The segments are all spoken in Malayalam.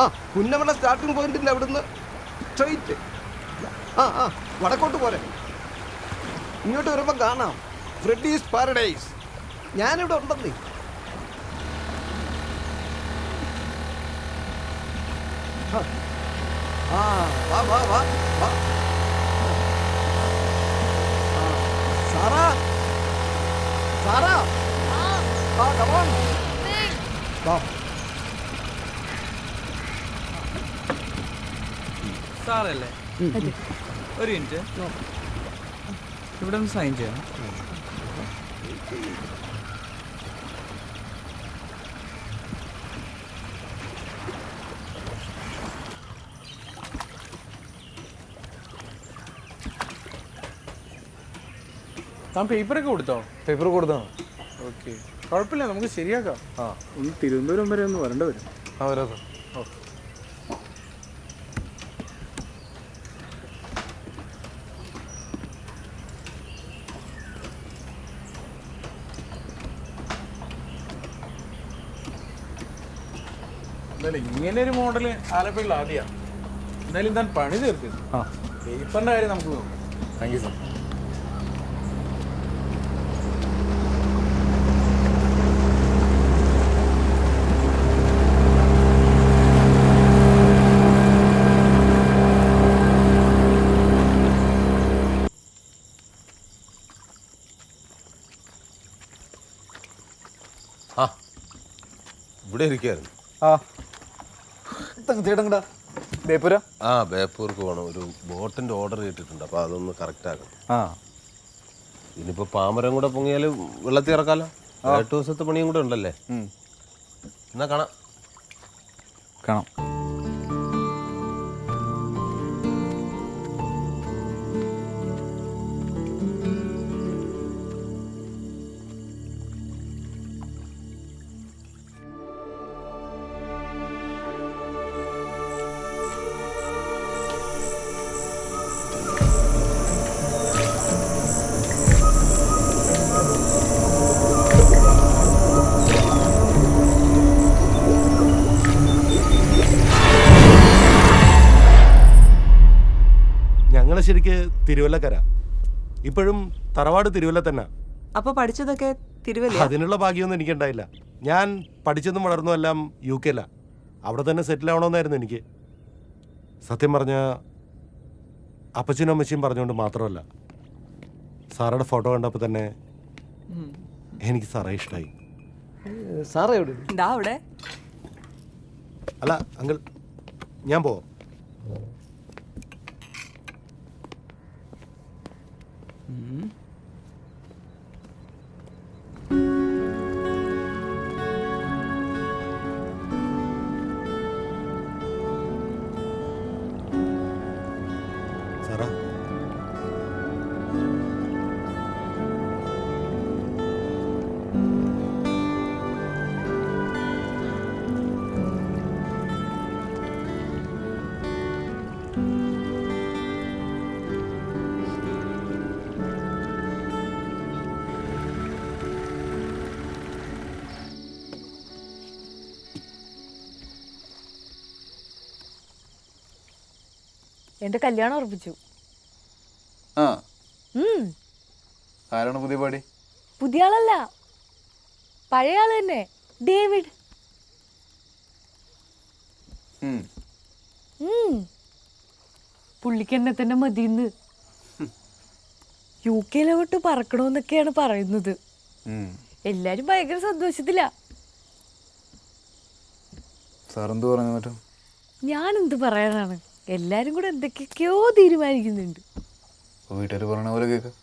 ആ പുന്നമല സ്റ്റാർട്ടിംഗ് പോയിന്റിന്റെ അവിടുന്ന് സ്ട്രെയിറ്റ് ആ ആ വടക്കോട്ട് പോരെ. ഇങ്ങോട്ട് വരുമ്പോൾ കാണാം. ഫ്രെഡീസ് പാരഡൈസ് ഞാനിവിടെ ഉണ്ടെന്നേ. ആ. വാ വാ വാ വാ. സാറാ. സാറാ. ആ. കമോൺ വാ. സാറല്ലേ? ഒരു മിനിറ്റ്. ഇവിടെ ഒന്ന് സൈൻ ചെയ്യാം. താൻ പേപ്പറൊക്കെ കൊടുത്തോ? പേപ്പർ കൊടുത്തോ? ഓക്കെ കുഴപ്പമില്ല നമുക്ക് ശരിയാക്കാം. ആ. ഒന്ന് തിരുവനന്തപുരം വരെ ഒന്ന് വരേണ്ടി വരും. ആ വരാം സാർ. എന്തായാലും ഇങ്ങനെ ഒരു മോഡൽ ആലപ്പുഴയിൽ ആദ്യമാണ് എന്തായാലും താൻ പണി തീർക്ക് ആ. പേപ്പറിന്റെ കാര്യം നമുക്ക് നോക്കാം. താങ്ക് യു സർ ആ ഇവിടെ ഇരിക്കുകയായിരുന്നു ആ. ചേട്ടങ്ങടാ ബേപ്പുര? ആ ബേപ്പൂർക്ക് പോകണം ഒരു ബോട്ടിന്റെ ഓർഡർ ചെയ്തിട്ടുണ്ട്. അപ്പോൾ അതൊന്ന് കറക്റ്റ് ആക്കണം. ആ. ഇനിയിപ്പോൾ പാമരം കൂടെ പൊങ്ങിയാൽ വെള്ളത്തിൽ ഇറക്കാലോ. എട്ട് ദിവസത്തെ പണിയും കൂടെ ഉണ്ടല്ലേ. എന്നാ കാണാം. കാണാം. ശരിക്ക് തിരുവല്ലക്കര. ഇപ്പോഴും തറവാട് തിരുവല്ല തന്നെ അപ്പൊ പഠിച്ചതൊക്കെ തിരുവല്ല അതിനുള്ള ഭാഗ്യമൊന്നും എനിക്കുണ്ടായില്ല. ഞാൻ പഠിച്ചതും വളർന്നതും എല്ലാം യു കെയില. അവിടെ തന്നെ സെറ്റിൽ ആവണമെന്നായിരുന്നു എനിക്ക്. സത്യം പറഞ്ഞ അപ്പച്ചനും അമ്മച്ചിയും പറഞ്ഞുകൊണ്ട് മാത്രമല്ല സാറുടെ ഫോട്ടോ കണ്ടപ്പോൾ തന്നെ എനിക്ക് സാറേ ഇഷ്ടമായി സാറേ അവിടെ. അല്ല അങ്കിൾ ഞാൻ പോവാം. സാറാ എന്റെ കല്യാണം ഉറപ്പിച്ചു. ആ. ആരാണ് പുതിയ പാടി? പുതിയ ആളല്ല. പഴയ ആൾ തന്നെ. ഡേവിഡ്. പുള്ളിക്ക് എന്നെ തന്നെ മതിന്ന്. യു കെയിലോട്ട് പറക്കണമെന്നൊക്കെയാണ് പറയുന്നത്. എല്ലാരും ഭയങ്കര സന്തോഷത്തില്ല സാർ എന്ത് പറഞ്ഞു ഞാൻ എന്ത് പറയാനാണ്? എല്ലാരും കൂടെ എന്തൊക്കെയൊക്കെയോ തീരുമാനിക്കുന്നുണ്ട്. വീട്ടുകാർ പറയണ പോലെ കേൾക്കാം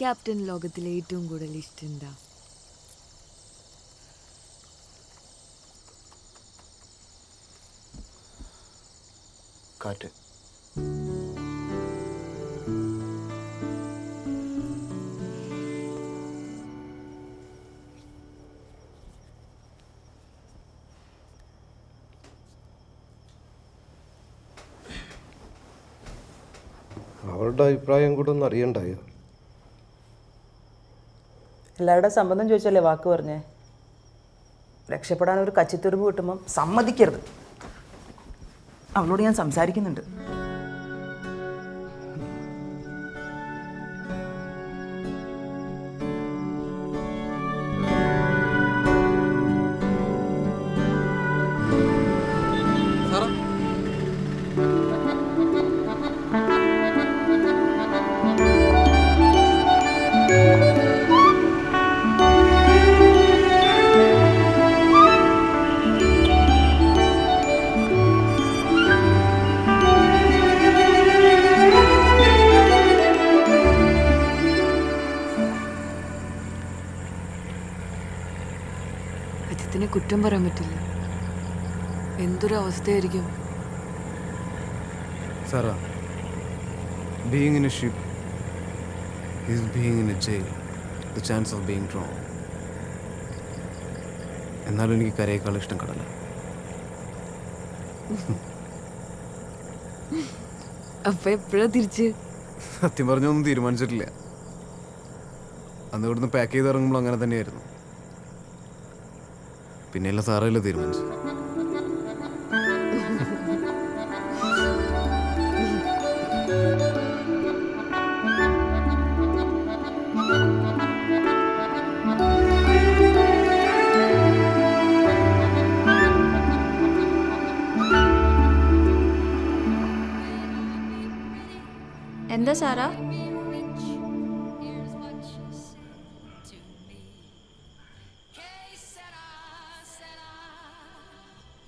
ക്യാപ്റ്റൻ ലോകത്തിലെ ഏറ്റവും കൂടുതൽ ഇഷ്ടം എന്താ? കാറ്റ്. അവളുടെ അഭിപ്രായം കൂടെ ഒന്ന് അറിയണ്ടായോ? എല്ലാവരുടെ സംബന്ധം ചോദിച്ചല്ലേ വാക്ക് പറഞ്ഞേ? രക്ഷപ്പെടാൻ ഒരു കച്ചിത്തുരുമ്പ് കിട്ടുമ്പം സമ്മതിക്കരുത്. അവളോട് ഞാൻ സംസാരിക്കുന്നുണ്ട്. അജിത്തിനെ കുറ്റം പറയാൻ പറ്റില്ല. എന്തൊരു അവസ്ഥയായിരിക്കും Sarah being in a ship is being in a jail the chance of being drowned എന്നാലും എനിക്ക് കരയേക്കാൾ ഇഷ്ടം കടല. അപ്പൊ എപ്പോഴാ തിരിച്ച്? സത്യം പറഞ്ഞൊന്നും തീരുമാനിച്ചിട്ടില്ല. അന്ന് ഇവിടുന്ന് പാക്ക് ചെയ്ത് ഇറങ്ങുമ്പോൾ അങ്ങനെ തന്നെയായിരുന്നു. പിന്നെയല്ല സാറല്ലേ തീരുമാനിച്ചു എന്താ സാറാ?